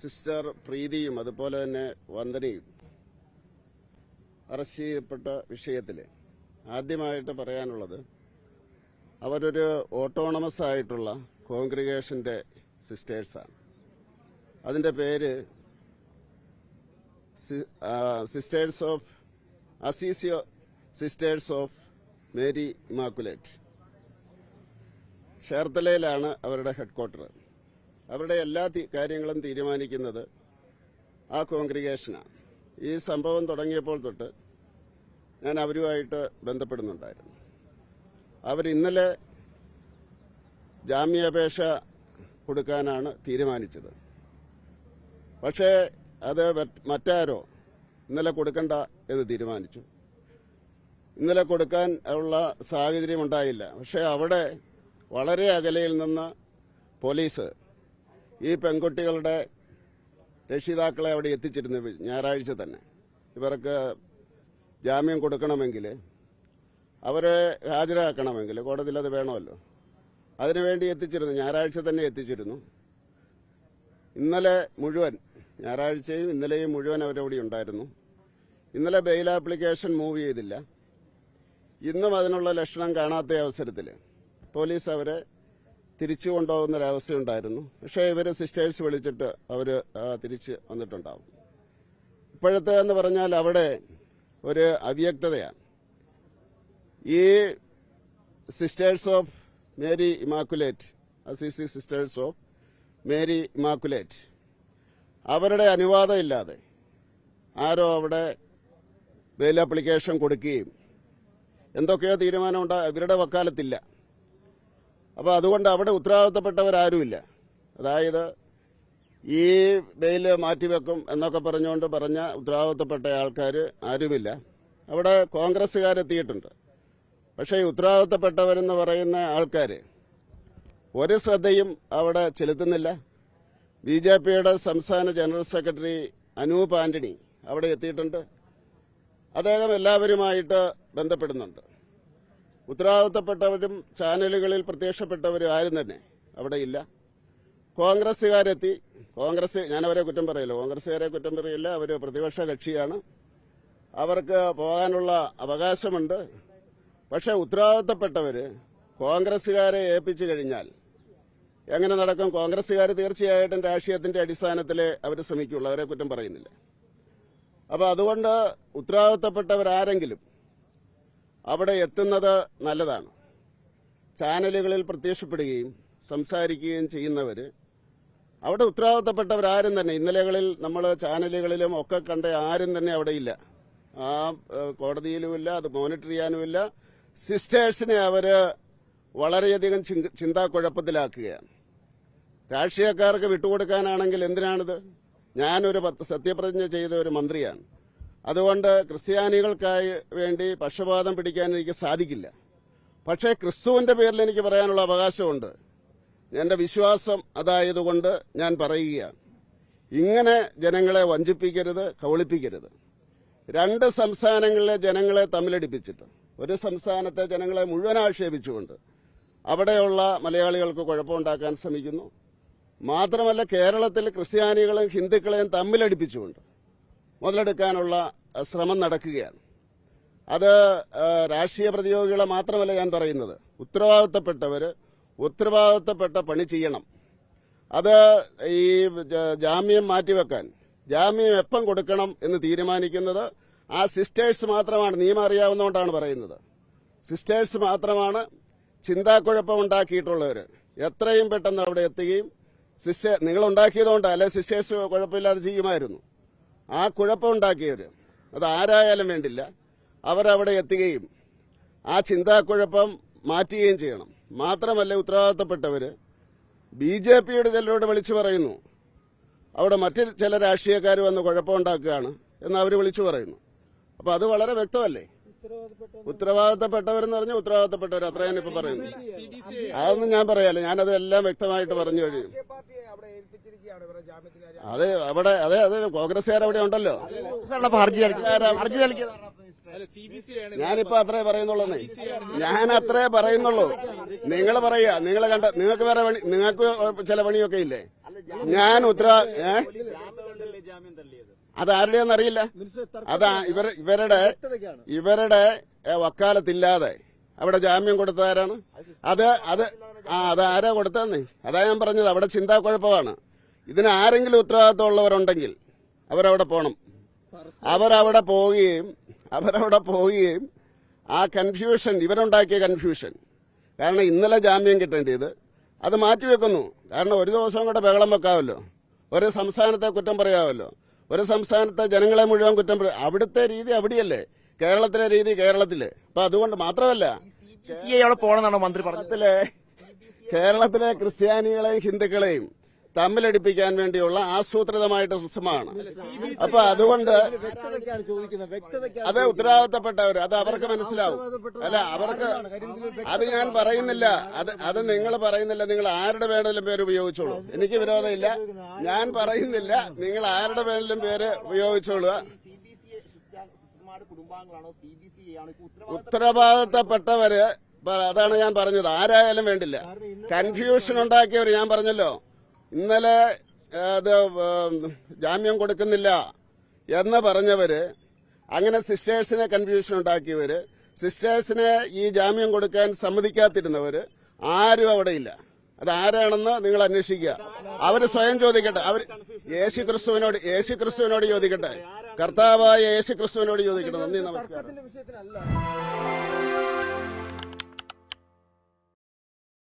Sister പ്രീതിയും അതുപോലെ തന്നെ വന്ദനയും arrest ചെയ്യപ്പെട്ട വിഷയത്തിൽ ആദ്യമായിട്ട് പറയാനുള്ളത് അവരൊരു ഓട്ടോണമസ് ആയിട്ടുള്ള കോൺഗ്രിഗേഷന്റെ സിസ്റ്റേഴ്സാണ്. അതിന്റെ പേര് sisters of Assisi sisters of Mary Immaculate ചേർത്തലയിലാണ് അവരുടെ ഹെഡ്ക്വാർട്ടർ അവരുടെ എല്ലാ കാര്യങ്ങളും തീരുമാനിക്കുന്നത് ആ കോൺഗ്രിഗേഷനാണ്. ഈ സംഭവം തുടങ്ങിയപ്പോൾ തൊട്ട് ഞാൻ അവരുമായിട്ട് ബന്ധപ്പെടുന്നുണ്ടായിരുന്നു. അവർ ഇന്നലെ ജാമ്യാപേക്ഷ കൊടുക്കാനാണ് തീരുമാനിച്ചത്. പക്ഷേ അത് മറ്റാരോ ഇന്നലെ കൊടുക്കണ്ട എന്ന് തീരുമാനിച്ചു. ഇന്നലെ കൊടുക്കാൻ ഉള്ള സാഹചര്യം ഉണ്ടായില്ല. പക്ഷേ അവിടെ വളരെ അകലയിൽ നിന്ന് പോലീസ് ഈ പെൺകുട്ടികളുടെ രക്ഷിതാക്കളെ അവിടെ എത്തിച്ചിരുന്നു ഞായറാഴ്ച തന്നെ. ഇവർക്ക് ജാമ്യം കൊടുക്കണമെങ്കിൽ അവരെ ഹാജരാക്കണമെങ്കിൽ കോടതിയിൽ അത് വേണമല്ലോ. അതിനുവേണ്ടി എത്തിച്ചിരുന്നു ഞായറാഴ്ച തന്നെ എത്തിച്ചിരുന്നു. ഇന്നലെ മുഴുവൻ ഞായറാഴ്ചയും ഇന്നലെയും മുഴുവൻ അവരവിടെ ഉണ്ടായിരുന്നു. ഇന്നലെ ബെയിൽ ആപ്ലിക്കേഷൻ മൂവ് ചെയ്തില്ല. ഇന്നും അതിനുള്ള ലക്ഷണം കാണാത്ത അവസരത്തിൽ പോലീസ് അവരെ തിരിച്ചു കൊണ്ടുപോകുന്ന ഒരവസ്ഥയുണ്ടായിരുന്നു പക്ഷേ ഇവർ സിസ്റ്റേഴ്സ് വിളിച്ചിട്ട് അവർ തിരിച്ച് വന്നിട്ടുണ്ടാവും. ഇപ്പോഴത്തെ എന്ന് പറഞ്ഞാൽ അവിടെ ഒരു അവ്യക്തതയാണ്. ഈ sisters of Mary Immaculate Assisi sisters of Mary Immaculate അവരുടെ അനുവാദം ഇല്ലാതെ ആരോ അവിടെ ബെയിൽ ആപ്ലിക്കേഷൻ കൊടുക്കുകയും എന്തൊക്കെയോ തീരുമാനമുണ്ടാകും ഇവരുടെ വക്കാലത്തില്ല. അപ്പോൾ അതുകൊണ്ട് അവിടെ ഉത്തരവാദിത്തപ്പെട്ടവരാരുമില്ല. അതായത് ഈ ബെയിൽ മാറ്റിവെക്കും എന്നൊക്കെ പറഞ്ഞുകൊണ്ട് പറഞ്ഞ ഉത്തരവാദിത്തപ്പെട്ട ആൾക്കാർ ആരുമില്ല. അവിടെ കോൺഗ്രസ്സുകാരെത്തിയിട്ടുണ്ട് പക്ഷേ ഈ ഉത്തരവാദിത്തപ്പെട്ടവരെന്ന് പറയുന്ന ആൾക്കാർ ഒരു ശ്രദ്ധയും അവിടെ ചെലുത്തുന്നില്ല. ബി ജെ പിയുടെ സംസ്ഥാന ജനറൽ സെക്രട്ടറി അനൂപ് ആന്റണി അവിടെ എത്തിയിട്ടുണ്ട്. അദ്ദേഹം എല്ലാവരുമായിട്ട് ബന്ധപ്പെടുന്നുണ്ട്. ഉത്തരവാദിത്തപ്പെട്ടവരും ചാനലുകളിൽ പ്രത്യക്ഷപ്പെട്ടവരും ആരും തന്നെ അവിടെ ഇല്ല. കോൺഗ്രസ്സുകാരെത്തി. കോൺഗ്രസ് ഞാൻ അവരെ കുറ്റം പറയില്ല. കോൺഗ്രസ്സുകാരെ കുറ്റം പറയില്ല അവർ പ്രതിപക്ഷ കക്ഷിയാണ്. അവർക്ക് പോകാനുള്ള അവകാശമുണ്ട്. പക്ഷെ ഉത്തരവാദിത്തപ്പെട്ടവർ കോൺഗ്രസ്സുകാരെ ഏൽപ്പിച്ചു കഴിഞ്ഞാൽ എങ്ങനെ നടക്കും? കോൺഗ്രസ്സുകാർ തീർച്ചയായിട്ടും രാഷ്ട്രീയത്തിന്റെ അടിസ്ഥാനത്തിൽ അവർ ശ്രമിക്കുള്ളൂ. അവരെ കുറ്റം പറയുന്നില്ല. അപ്പോൾ അതുകൊണ്ട് ഉത്തരവാദിത്തപ്പെട്ടവരാരെങ്കിലും അവിടെ എത്തുന്നത് നല്ലതാണ്. ചാനലുകളിൽ പ്രത്യക്ഷപ്പെടുകയും സംസാരിക്കുകയും ചെയ്യുന്നവർ അവിടെ ഉത്തരവാദിത്തപ്പെട്ടവരാരും തന്നെ. ഇന്നലെകളിൽ നമ്മൾ ചാനലുകളിലും ഒക്കെ കണ്ട ആരും തന്നെ അവിടെ ഇല്ല. ആ കോടതിയിലും കോടതിയിലുമില്ല അത് മോണിറ്റർ ചെയ്യാനുമില്ല. സിസ്റ്റേഴ്സിനെ അവർ വളരെയധികം ചിന്ത- ചിന്താക്കുഴപ്പത്തിലാക്കുകയാണ്. രാഷ്ട്രീയക്കാർക്ക് വിട്ടുകൊടുക്കാനാണെങ്കിൽ എന്തിനാണിത്? ഞാനൊരു സത്യപ്രതിജ്ഞ ചെയ്ത ഒരു മന്ത്രിയാണ്. അതുകൊണ്ട് ക്രിസ്ത്യാനികൾക്കായി വേണ്ടി പക്ഷപാതം പിടിക്കാൻ എനിക്ക് സാധിക്കില്ല. പക്ഷേ ക്രിസ്തുവിന്റെ പേരിൽ എനിക്ക് പറയാനുള്ള അവകാശമുണ്ട്. എന്റെ വിശ്വാസം അതായതുകൊണ്ട് ഞാൻ പറയുകയാണ്. ഇങ്ങനെ ജനങ്ങളെ വഞ്ചിപ്പിക്കരുത് കവളിപ്പിക്കരുത് രണ്ട് സംസ്ഥാനങ്ങളിലെ ജനങ്ങളെ തമ്മിലടിപ്പിച്ചിട്ട് ഒരു സംസ്ഥാനത്തെ ജനങ്ങളെ മുഴുവൻ ആക്ഷേപിച്ചുകൊണ്ട് അവിടെയുള്ള മലയാളികൾക്ക് കുഴപ്പമുണ്ടാക്കാൻ ശ്രമിക്കുന്നു. മാത്രമല്ല കേരളത്തിൽ ക്രിസ്ത്യാനികളെയും ഹിന്ദുക്കളെയും തമ്മിലടിപ്പിച്ചുകൊണ്ട് മുതലെടുക്കാനുള്ള ശ്രമം നടക്കുകയാണ്. അത് രാഷ്ട്രീയ പ്രതിയോഗികളെ മാത്രമല്ല ഞാൻ പറയുന്നത്. ഉത്തരവാദിത്തപ്പെട്ടവർ ഉത്തരവാദിത്തപ്പെട്ട പണി ചെയ്യണം. അത് ഈ ജാമ്യം മാറ്റിവെക്കാൻ. ജാമ്യം എപ്പം കൊടുക്കണം എന്ന് തീരുമാനിക്കുന്നത് ആ സിസ്റ്റേഴ്സ് മാത്രമാണ്. നിയമം അറിയാവുന്നതുകൊണ്ടാണ് പറയുന്നത്. സിസ്റ്റേഴ്സ് മാത്രമാണ് ചിന്താക്കുഴപ്പമുണ്ടാക്കിയിട്ടുള്ളവർ എത്രയും പെട്ടെന്ന് അവിടെ എത്തുകയും സിസ്റ്റർ നിങ്ങൾ ഉണ്ടാക്കിയതുകൊണ്ട് അല്ലെ സിസ്റ്റേഴ്സ് കുഴപ്പമില്ലാതെ ചെയ്യുമായിരുന്നു. ആ കുഴപ്പമുണ്ടാക്കിയവർ അത് ആരായാലും വേണ്ടില്ല. അവരവിടെ എത്തുകയും ആ ചിന്താക്കുഴപ്പം മാറ്റുകയും ചെയ്യണം. മാത്രമല്ല ഉത്തരവാദിത്തപ്പെട്ടവർ ബി ജെ പിയുടെ ചിലരോട് വിളിച്ചു പറയുന്നു. അവിടെ മറ്റു ചില രാഷ്ട്രീയക്കാർ വന്ന് കുഴപ്പമുണ്ടാക്കുകയാണ് എന്ന് അവർ വിളിച്ചു പറയുന്നു. അപ്പൊ അത് വളരെ വ്യക്തമല്ലേ? ഉത്തരവാദിത്തപ്പെട്ടവരെന്ന് പറഞ്ഞാൽ ഉത്തരവാദിത്തപ്പെട്ടവർ അത്ര ഇപ്പൊ പറയുന്നു. അതൊന്നും ഞാൻ പറയാല്ല. ഞാനത് എല്ലാം വ്യക്തമായിട്ട് പറഞ്ഞു കഴിയും രാഷ്ട്രീയ പാർട്ടിയെ അവിടെ ഏൽപ്പിച്ചിരിക്കുകയാണ് ഇവരുടെ ജാമ്യത്തിന് കാര്യം അത് അവിടെ അതെ അതെ കോൺഗ്രസ്സുകാർ അവിടെ ഉണ്ടല്ലോ. ഞാനിപ്പോ അത്രേ പറയുന്നുള്ളൂ ഞാൻ അത്രേ പറയുന്നുള്ളൂ. നിങ്ങൾ പറയുക. നിങ്ങൾ കണ്ട നിങ്ങൾക്ക് വേറെ പണി നിങ്ങൾക്ക് ചില പണിയൊക്കെ ഇല്ലേ? ഞാൻ ഉത്തര ഏ? അത് ആരുടെയെന്ന് അറിയില്ല. അതാ ഇവർ ഇവരുടെ ഇവരുടെ വക്കാലത്തില്ലാതെ അവിടെ ജാമ്യം കൊടുത്തതാരാണ്? അത് അത് ആ അത് ആരാ കൊടുത്തതെന്നേ? അതാ ഞാൻ പറഞ്ഞത്. അവിടെ ചിന്താക്കുഴപ്പമാണ് ഇതിന് ആരെങ്കിലും ഉത്തരവാദിത്തമുള്ളവരുണ്ടെങ്കിൽ അവരവിടെ പോകണം അവരവിടെ പോവുകയും അവരവിടെ പോവുകയും ആ കൺഫ്യൂഷൻ ഇവരുണ്ടാക്കിയ കൺഫ്യൂഷൻ കാരണം ഇന്നലെ ജാമ്യം കിട്ടേണ്ടത് അത് മാറ്റിവെക്കുന്നു കാരണം ഒരു ദിവസം കൂടെ ബഹളം വെക്കാമല്ലോ ഒരു സംസ്ഥാനത്തെ കുറ്റം പറയാമല്ലോ ഒരു സംസ്ഥാനത്തെ ജനങ്ങളെ മുഴുവൻ കുറ്റം പറയും അവിടുത്തെ രീതി അവിടെയല്ലേ. കേരളത്തിലെ രീതി കേരളത്തിൽ. അപ്പൊ അതുകൊണ്ട് മാത്രമല്ല പോകണമെന്നാണ് മന്ത്രി പറഞ്ഞത്? കേരളത്തിലെ കേരളത്തിലെ ക്രിസ്ത്യാനികളെയും ഹിന്ദുക്കളെയും തമ്മിലടിപ്പിക്കാൻ വേണ്ടിയുള്ള ആസൂത്രിതമായിട്ട് ശ്രമമാണ്. അപ്പൊ അതുകൊണ്ട് അത് ഉത്തരവാദിത്തപ്പെട്ടവർ അത് അവർക്ക് മനസ്സിലാവും. അല്ല അവർക്ക് അത് ഞാൻ പറയുന്നില്ല. അത് അത് നിങ്ങൾ പറയുന്നില്ല. നിങ്ങൾ ആരുടെ വേണമെങ്കിലും പേര് ഉപയോഗിച്ചോളൂ. എനിക്ക് വിരോധമില്ല. ഞാൻ പറയുന്നില്ല. നിങ്ങൾ ആരുടെ വേണമെങ്കിലും പേര് ഉപയോഗിച്ചോളൂ ഉത്തരവാദിത്തപ്പെട്ടവര് അതാണ് ഞാൻ പറഞ്ഞത്. ആരായാലും വേണ്ടില്ല. കൺഫ്യൂഷൻ ഉണ്ടാക്കിയവർ ഞാൻ പറഞ്ഞല്ലോ. ഇന്നലെ അത് ജാമ്യം കൊടുക്കുന്നില്ല എന്ന് പറഞ്ഞവര് അങ്ങനെ സിസ്റ്റേഴ്സിനെ കൺഫ്യൂഷൻ ഉണ്ടാക്കിയവര് സിസ്റ്റേഴ്സിനെ ഈ ജാമ്യം കൊടുക്കാൻ സമ്മതിക്കാതിരുന്നവര് ആരും അവിടെ ഇല്ല അത് ആരാണെന്ന് നിങ്ങൾ അന്വേഷിക്കുക. അവർ സ്വയം ചോദിക്കട്ടെ. അവർ യേശു ക്രിസ്തുവിനോട് യേശു ക്രിസ്തുവിനോട് ചോദിക്കട്ടെ. കർത്താവായ യേശു ക്രിസ്തുവിനോട് ചോദിക്കട്ടെ. നന്ദി നമസ്കാരം.